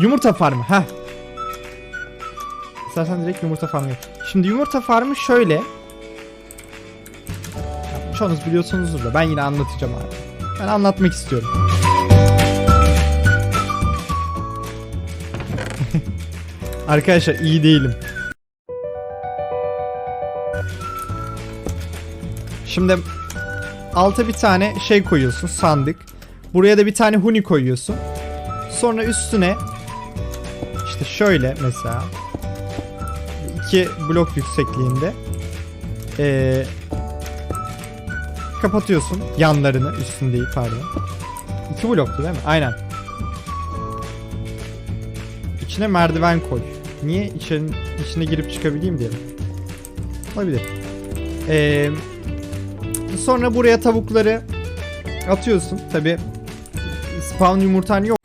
Yumurta farmı. Heh. İstersen direkt yumurta farmı yap. Şimdi yumurta farmı şöyle. Çoğunuz biliyorsunuzdur da ben yine anlatacağım abi. Ben anlatmak istiyorum. Arkadaşlar iyi değilim. Şimdi alta bir tane şey koyuyorsun sandık. Buraya da bir tane huni koyuyorsun. Sonra üstüne işte şöyle mesela iki blok yüksekliğinde ee, kapatıyorsun yanlarını üstünü değil pardon. İki bloktu değil mi? Aynen. İçine merdiven koy. Niye içine, içine girip çıkabileyim diye. Olabilir. Ee, sonra buraya tavukları atıyorsun. Tabi spawn yumurtan yok.